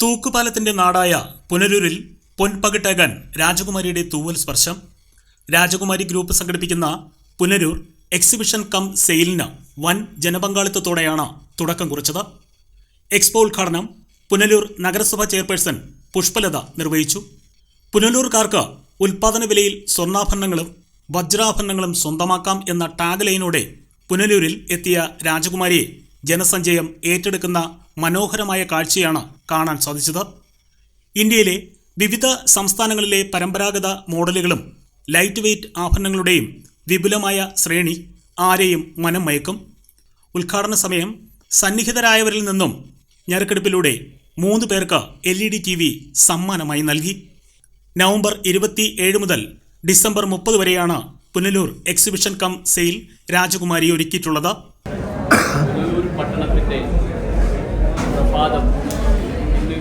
തൂക്കുപാലത്തിന്റെ നാടായ പുനരൂരിൽ പൊൻപകിട്ടേകാൻ രാജകുമാരിയുടെ തൂവൽ സ്പർശം. രാജകുമാരി ഗ്രൂപ്പ് സംഘടിപ്പിക്കുന്ന പുനരൂർ എക്സിബിഷൻ കം സെയിലിന് വൻ ജനപങ്കാളിത്തത്തോടെയാണ് തുടക്കം കുറിച്ചത്. എക്സ്പോ ഉദ്ഘാടനം പുനലൂർ നഗരസഭാ ചെയർപേഴ്സൺ പുഷ്പലത നിർവഹിച്ചു. പുനലൂർക്കാർക്ക് ഉൽപാദന വിലയിൽ സ്വർണാഭരണങ്ങളും വജ്രാഭരണങ്ങളും സ്വന്തമാക്കാം എന്ന ടാഗ് ലൈനോടെ പുനലൂരിൽ എത്തിയ രാജകുമാരിയെ ജനസഞ്ചയം ഏറ്റെടുക്കുന്ന മനോഹരമായ കാഴ്ചയാണ് കാണാൻ സാധിച്ചത്. ഇന്ത്യയിലെ വിവിധ സംസ്ഥാനങ്ങളിലെ പരമ്പരാഗത മോഡലുകളും ലൈറ്റ് വെയ്റ്റ് ആഭരണങ്ങളുടെയും വിപുലമായ ശ്രേണി ആരെയും മനം മയക്കും. ഉദ്ഘാടന സമയം സന്നിഹിതരായവരിൽ നിന്നും ഞെരുക്കെടുപ്പിലൂടെ മൂന്ന് പേർക്ക് L E D T V സമ്മാനമായി നൽകി. നവംബർ ഇരുപത്തി ഏഴ് മുതൽ ഡിസംബർ മുപ്പത് വരെയാണ് പുനലൂർ എക്സിബിഷൻ കം സെയിൽ രാജകുമാരി ഒരുക്കിയിട്ടുള്ളത്. പ്രഭാതം ഇന്ന്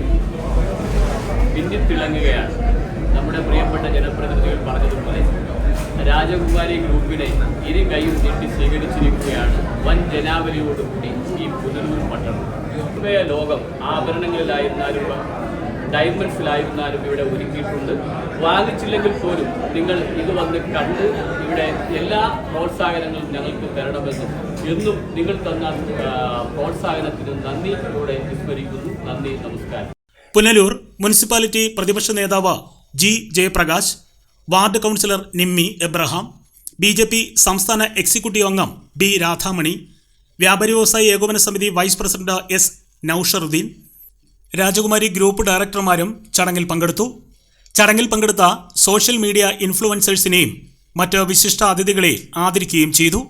പിന്നിത്തിളങ്ങുകയാണ്. നമ്മുടെ പ്രിയപ്പെട്ട ജനപ്രതിനിധികൾ പറഞ്ഞതുപോലെ രാജകുമാരി ഗ്രൂപ്പിനെ ഇരു കൈയും നീട്ടി സ്വീകരിച്ചിരിക്കുകയാണ് വൻ ജനാവലിയോടുകൂടി ഈ പുനലൂർ പട്ടണം. ലോകം ആഭരണങ്ങളിലായിരുന്നാലും ഡയമണ്ട്സിലായിരുന്നാലും ഇവിടെ ഒരുക്കിയിട്ടുണ്ട്. വാങ്ങിച്ചില്ലെങ്കിൽ പോലും നിങ്ങൾ ഇത് വന്ന് കണ്ട് ഇവിടെ എല്ലാ പ്രോത്സാഹനങ്ങളും ഞങ്ങൾക്ക് തരണമെന്നും എന്നും നിങ്ങൾ തന്ന പ്രോത്സാഹനത്തിന് നന്ദി ഇവിടെ വിസ്മരിക്കുന്നു. നന്ദി നമസ്കാരം. പുനലൂർ മുനിസിപ്പാലിറ്റി പ്രതിപക്ഷ നേതാവ് G Jayaprakash ward councillor Nimmi Abraham B J P സംസ്ഥാന എക്സിക്യൂട്ടീവ് അംഗം ബി രാധാമണി വ്യാപാരി വ്യവസായി ഏകോപന സമിതി വൈസ് പ്രസിഡന്റ് എസ് നൌഷറുദ്ദീൻ രാജകുമാരി ഗ്രൂപ്പ് ഡയറക്ടർമാരും ചടങ്ങിൽ പങ്കെടുത്തു. ചടങ്ങിൽ പങ്കെടുത്ത സോഷ്യൽ മീഡിയ ഇൻഫ്ലുവൻസേഴ്സിനെയും മറ്റ് വിശിഷ്ട അതിഥികളെ ആദരിക്കുകയും ചെയ്തു.